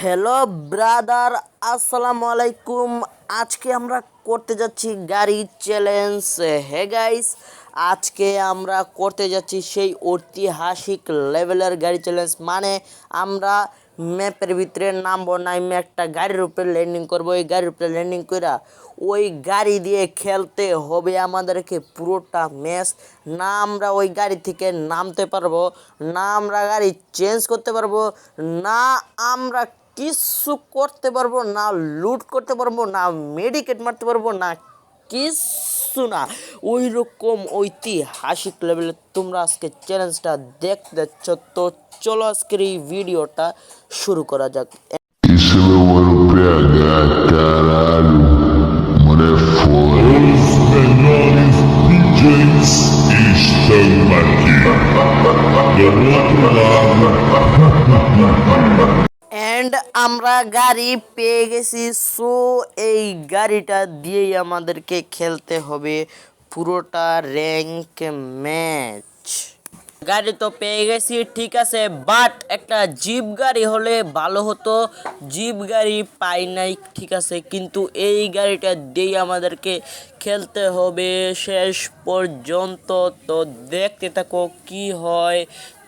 Hello brother আসসালামু আলাইকুম আজকে আমরা করতে যাচ্ছি গাড়ি চ্যালেঞ্জ হে গাইস আজকে আমরা করতে যাচ্ছি সেই ঐতিহাসিক লেভেলের গাড়ি চ্যালেঞ্জ মানে আমরা ম্যাপের ভিতরে নামবো নামে একটা গাড়ির উপরে ল্যান্ডিং করব। ওই গাড়ির উপরে ল্যান্ডিং কইরা ওই গাড়ি দিয়ে খেলতে হবে আমাদেরকে পুরোটা ম্যাচ না আমরা ওই গাড়ি থেকে নামতে পারব, না আমরা গাড়ি চেঞ্জ করতে পারব, না আমরা কিছু করতে পারব না লুট করতে পারব না মেডিকেট মারতে পারব না, কিছু না। ওই রকম ঐতিহাসিক লেভেলে তোমরা আজকে চ্যালেঞ্জটা দেখতে যাচ্ছ। তো চলো আজকের এই ভিডিওটা শুরু করা যাক। অ্যান্ড আমরা গাড়ি পেয়ে গেছি। সো এই গাড়িটা দিয়েই আমাদেরকে খেলতে হবে পুরোটা র্যাঙ্ক ম্যাচ গাড়ি তো পেয়ে গেছি, ঠিক আছে বাট একটা জিপ গাড়ি হলে ভালো হতো। জিপ গাড়ি পাই নাই, ঠিক আছে, কিন্তু এই গাড়িটা দিয়েই আমাদেরকে খেলতে হবে। শেষ পর্যন্ত তো দেখতে থাকো কি হয়।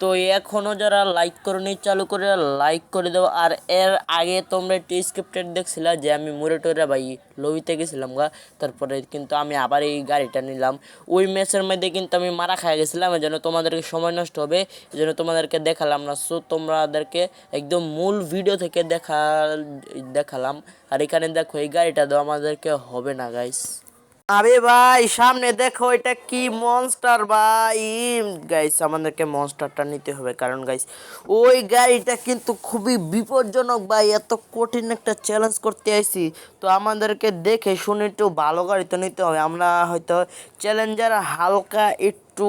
তো এখনও যারা লাইক করনি, চালু করে লাইক করে দেবো আর এর আগে তোমরা একটি স্ক্রিপ্টেড দেখছিলা যে আমি মুরে টুরে ভাই লবিতে গেছিলাম গা, তারপরে কিন্তু আমি আবার এই গাড়িটা নিলাম। ওই ম্যাচের মধ্যে কিন্তু আমি মারা খাই গেছিলাম, এই জন্য তোমাদেরকে সময় নষ্ট হবে, এই জন্য তোমাদেরকে দেখালাম না। সো তোমাদেরকে একদম মূল ভিডিও থেকে দেখা, দেখালাম। আর এখানে দেখো, এই গাড়িটা তো আমাদেরকে হবে না গাইস আরে ভাই, সামনে দেখো, এটা কি মনস্টার ভাই? গাইস আমাদেরকে মনস্টারটা নিতে হবে, কারণ গাইস ওই গাড়িটা কিন্তু খুবই বিপজ্জনক ভাই, এত কঠিন একটা চ্যালেঞ্জ করতে আইছি। তো আমাদেরকে দেখে শুনে একটু ভালো গাড়ি তো নিতে হবে, আমরা হয়তো চ্যালেঞ্জার হালকা একটু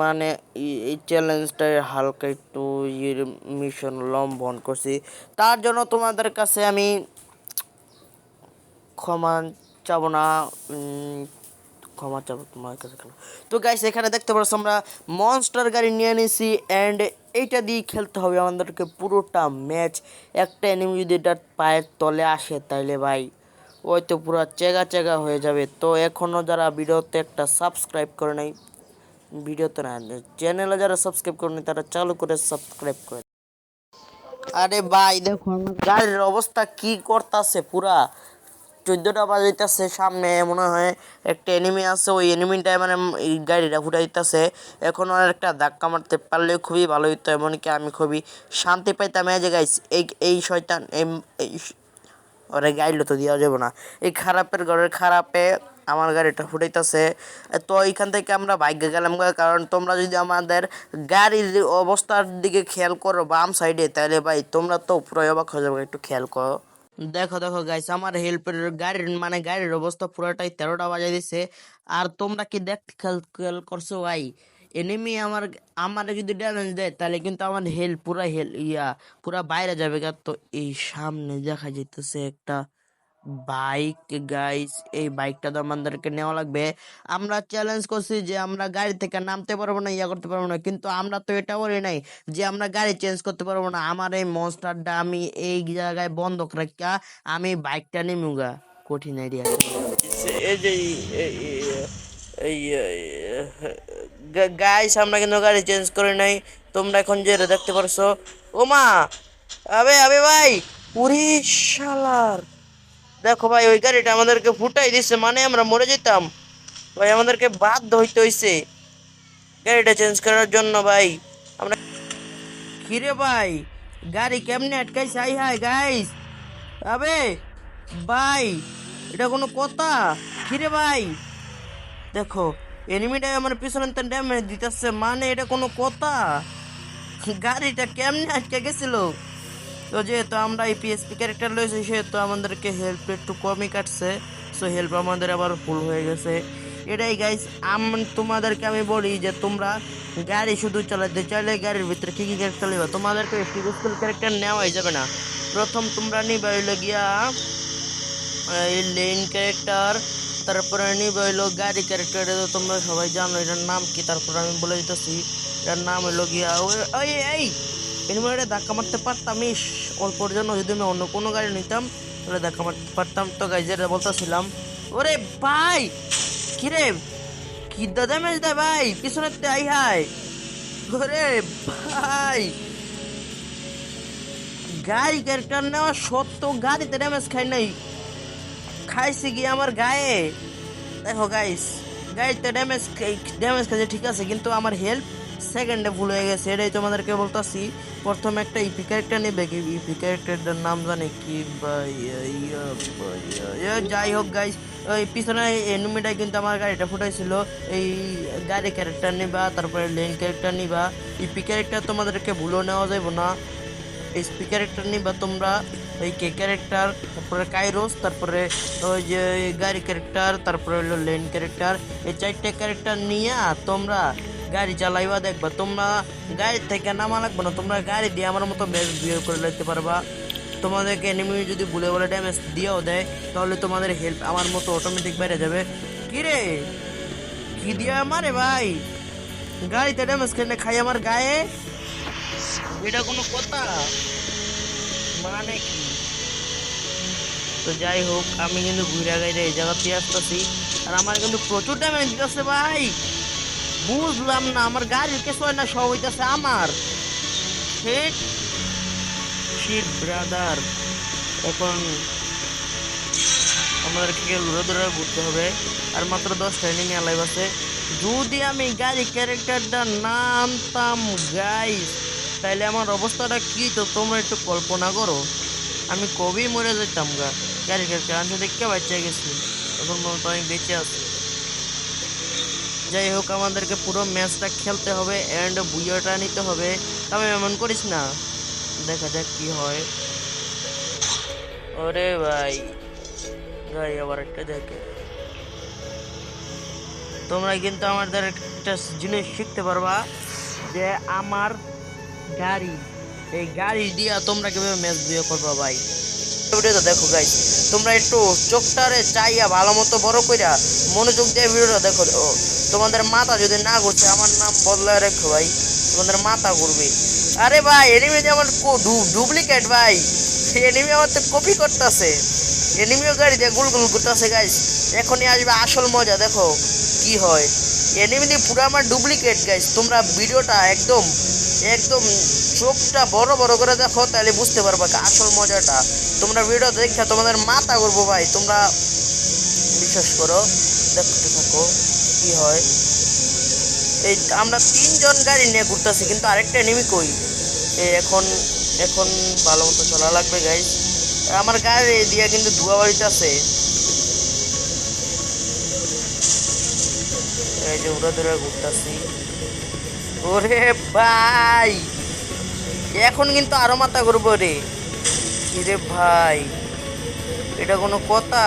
মানে এই- এই চ্যালেঞ্জটা হালকা একটু ইয়ের মিশন লম্বন করছি। তার জন্য তোমাদের কাছে আমি ক্ষমা চাবো না ক্ষমা চাবো তোমার কাছে কেন? তো গাইস এখানে দেখতে পাচ্ছ আমরা মনস্টার গাড়ি নিয়ে নিয়েছি অ্যান্ড এইটা দিয়ে খেলতে হবে আমাদেরকে পুরোটা ম্যাচ একটা এনিমি যদি এটার পায়ের তলে আসে তাইলে ভাই, ওই তো পুরো চেগা চেগা হয়ে যাবে। তো এখনও যারা ভিডিওতে একটা সাবস্ক্রাইব করে নাই, ভিডিওতে না চ্যানেলে যারা সাবস্ক্রাইব করেনি তারা চালু করে সাবস্ক্রাইব করে আরে ভাই, দেখো গাড়ির অবস্থা কি করতেছে পুরা। চোদ্দোটা বাজাইতেছে, সামনে মনে হয় একটা এনিমি আছে, ওই এনিমিটা মানে গাড়িটা ফুটাইতেছে এখন আর একটা ধাক্কা মারতে পারলে খুবই ভালো হইতো, এমনকি আমি খুবই শান্তি পাইতাম। এই যে গাইস এই এই শয়তান, এই- ওরে গাইলো তো দেওয়া যাবে না। এই খারাপের ঘরের খারাপে আমার গাড়িটা ফুটাইতেছে। তো এইখান থেকে আমরা ভাগ্যে গেলাম কারণ তোমরা যদি আমাদের গাড়ির অবস্থার দিকে খেয়াল করো বাম সাইডে তাহলে ভাই তোমরা তো পুরো হয়ে যাবে একটু খেয়াল করো। দেখো দেখো গাইস আমার হেল্পের গাড়ির মানে গাড়ির অবস্থা পুরোটাই তেরোটা বাজাই দিছে। আর তোমরা কি দেখ, খেয়াল করছ ভাই? এনিমি আমার আমার যদি ড্যামেজ দেয়, তাহলে কিন্তু আমার হেল পুরা হেল ইয়া, পুরা বাইরে যাবে তো এই সামনে দেখা যেতেছে একটা বাইক গাইস এই বাইকটা তো আমাদেরকে নেওয়া লাগবে। আমরা চ্যালেঞ্জ করছি যে আমরা গাড়ি থেকে নামতে পারব না, ইয়া করতে পারব না। কিন্তু আমরা তো এটা বলি নাই যে আমরা গাড়ি চেঞ্জ করতে পারব না। আমার এই মনস্টারটা আমি এই জায়গায় বন্ধক রাখা আমি বাইকটা নেমুগা। কঠিন আইডিয়া এই যে গাইস আমরা কিন্তু গাড়ি চেঞ্জ করে নাই। তোমরা এখন যে দেখতে পারছ। ওমা! আবে আবে ভাই! উরি শালার! দেখো ভাই, ওই গাড়িটা আমাদেরকে ফুটাই দিচ্ছে মানে আমরা মরে যেতাম। ভাই, আমাদেরকে বাধ্য হইতে হইছে। গাড়িটা চেঞ্জ করার জন্য ভাই, আমরা কিরে ভাই, গাড়ি কেমনে আটকাইছে? হাই হাই গাইস আবে, ভাই, এটা কোনো কথা? কিরে ভাই? দেখো এনিমিটা আমার পিছনে তো ড্যামেজ দিতেছে মানে এটা কোনো কথা? গাড়িটা কেমনে আটকে গেছিল? তো যেহেতু আমরা এই পিএসপি ক্যারেক্টার লয়েছি সেহেতু আমাদেরকে হেল্প একটু কমই কাটছে। সো হেল্প আমাদের আবার ফুল হয়ে গেছে। এটাই গাইস আম তোমাদেরকে আমি বলি যে তোমরা গাড়ি শুধু চালাতে চাইলে গাড়ির ভিতরে কী কী ক্যারেক্টার নেবা? তোমাদেরকে স্কুল ক্যারেক্টার নেওয়াই যাবে না। প্রথম তোমরা নিবে হইল গিয়া, এই লেন ক্যারেক্টার তারপরে নিবে হইল গাড়ি ক্যারেক্টার এটা তোমরা সবাই জানো। এটার নাম কি? তারপর আমি বলে দিতেছি। এটার নাম হইল গিয়া ওই এই এনিমেটে ধাক্কা মারতে পারতাম, ইস, অল্পর জন্য যদি আমি অন্য কোনো গাড়ি নিতাম, তাহলে ধাক্কা মারতে পারতাম। তো গাই যেটা বলতেছিলাম, ওরে ভাই, কিরে, কি দাদা ম্যাচ দেয় ভাই পিছনে আই হাই ওরে ভাই, গাড়ি ক্যারেক্টার নেওয়া সত্ত্বেও গাড়িতে ড্যামেজ খাই নাই। খাইছে গিয়ে আমার গায়ে? দেখো গাইস গাড়িতে ড্যামেজ ড্যামেজ খাইছে ঠিক আছে, কিন্তু আমার হেল্প সেকেন্ডে ভুল হয়ে গেছে, এটাই তোমাদেরকে বলতেছি। প্রথমে একটা ইপি ক্যারেক্টার নেবে কি ইপি ক্যারেক্টারটার নাম জানে কি যাই হোক গাইস ওই পিছনে এনিমিটা কিন্তু আমার গাড়িটা ফুটাইছিল। এই গাড়ি ক্যারেক্টার নিবা, তারপরে লেন ক্যারেক্টার নিবা। ইপি ক্যারেক্টার তোমাদেরকে ভুলও নেওয়া যাবে না। এসপি ক্যারেক্টার নিবা তোমরা, এই কে ক্যারেক্টার তারপরে কাইরোস তারপরে ওই যে গাড়ি ক্যারেক্টার তারপরে হলো লেন ক্যারেক্টার এই চারটে ক্যারেক্টার নিয়ে তোমরা গাড়ি চালাইবা দেখবা। তোমরা গাড়ি থেকে নামা লাগবে না, তোমরা গাড়ি দিয়ে আমার মতো বেশ বিয়ে করে লইতে পারবা। তোমাদেরকে এনিমি যদি ভুলে বলে ড্যামেজ দিয়েও দেয়, তাহলে তোমাদের হেল্প আমার মতো অটোমেটিক বেড়ে যাবে। কিরে? কি দিয়ে আমারে ভাই? গাড়িতে ড্যামেজ খেলে খাই আমার গায়ে? এটা কোনো কথা? মানে কি? তো যাই হোক, আমি কিন্তু ঘুরে গাইরে এই জায়গাতে আসতেছি। আর আমার কিন্তু প্রচুর ড্যামেজ দিতেছে ভাই। বুঝলাম না, আমার গাড়ির কিছু হয় না, সব হইতেছে আমার। শিট শিট ব্রাদার এখন আমাদেরকে ঘুরে ধরে ঘুরতে হবে। আর মাত্র দশটা এনিমি আলাইভ আছে। যদি আমি গাড়ি ক্যারেক্টারটা না আনতাম গাইস তাইলে আমার অবস্থাটা কী তো তোমরা একটু কল্পনা করো। আমি কবেই মরে যেতাম গা। গাড়ি ক্যারেক্টার আমি দেখতে বাচ্চা গেছি। তখন পর্যন্ত আমি বেঁচে আছি। যাই হোক, আমাদেরকে পুরো ম্যাচটা খেলতে হবে অ্যান্ড বুইয়াটা নিতে হবে। তবে এমন করিস না। দেখা যাক কি হয়। ওরে ভাই গাড়ি আবার একটা দেখে। তোমরা কিন্তু আমাদের একটা জিনিস শিখতে পারবা যে আমার গাড়ি, এই গাড়ি দিয়া তোমরা কীভাবে ম্যাচ দিয়ে করবা ভাই। ভিডিওটা দেখো গাইস তোমরা একটু চোখটারে চাইয়া ভালো মতো বড় কইরা মনোযোগ দিয়ে ভিডিওটা দেখো। তোমাদের মাথা যদি না ঘুরছে, আমার নাম বদলায় রেখো ভাই। তোমাদের মাথা ঘুরবে। আরে ভাই এনিমি আমার ডুপ্লিকেট ভাই। এনিমি আমার তো কপি করতেছে। এনিমিও গাড়ি দিয়ে গুল গুল করতেছে গাইস এখনই আসবে আসল মজা, দেখো কি হয়। এনিমি দিয়ে পুরো আমার ডুপ্লিকেট গাইস তোমরা ভিডিওটা একদম একদম চোখটা বড় বড় করে দেখো, তাহলে বুঝতে পারবা আসল মজাটা। তোমরা ভিডিও দেখে তোমাদের মাথা করব ভাই। তোমরা বিশ্বাস করো, দেখতে থাকো। কি হয়? এই আমরা তিনজন গাড়ি নিয়ে ঘুরতেছি, কিন্তু আরেকটা এনিমি কই? এখন এখন ভালো মতো চলা লাগবে গাইস আমার গাড়ি দিয়ে কিন্তু ধোয়া বাড়িতে আছে এই যে উড়া ধরে ঘুরতেছি। ওরে ভাই! এখন কিন্তু আরও মাথা করব রে। কিরে ভাই? এটা কোনো কথা?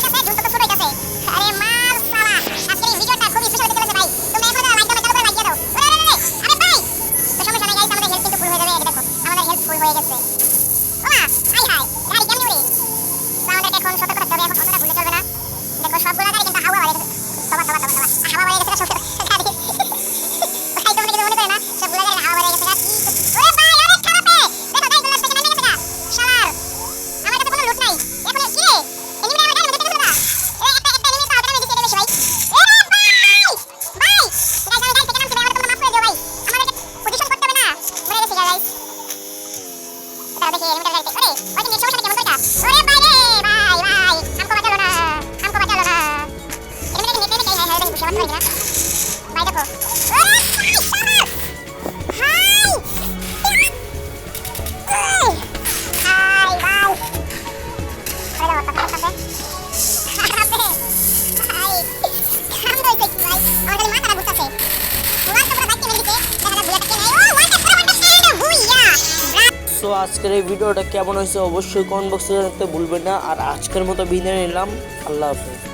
হবে না সবগুলো গাড়ি হাওয়া হয়ে গেছে ওরে ভাই অনেক খারাপ রে দেখো গাড়িগুলো পেছনে নেমে গেছে শালার আমার কাছে কোনো লুট নাই এখন কি রে এনিমি আমার গাড়ির মধ্যে ঢুকে গেল এই একটা একটা এনিমি পাওয়া গেছে এটা বেশি ভাই ওরে ভাই রে ভাই ভাই আমকো বাঁচালো না আমকো বাঁচালো না এমনি নেটে নেটে হ্যাঁ হ্যাঁ বেশি বুঝতে পারছি না ভাই দেখো সো আজকের এই ভিডিওটা কেমন হয়েছে অবশ্যই কমেন্ট বক্সে জানাতে ভুলবেন না। আর আজকের মতো বিদায় নিলাম। আল্লাহ হাফেজ।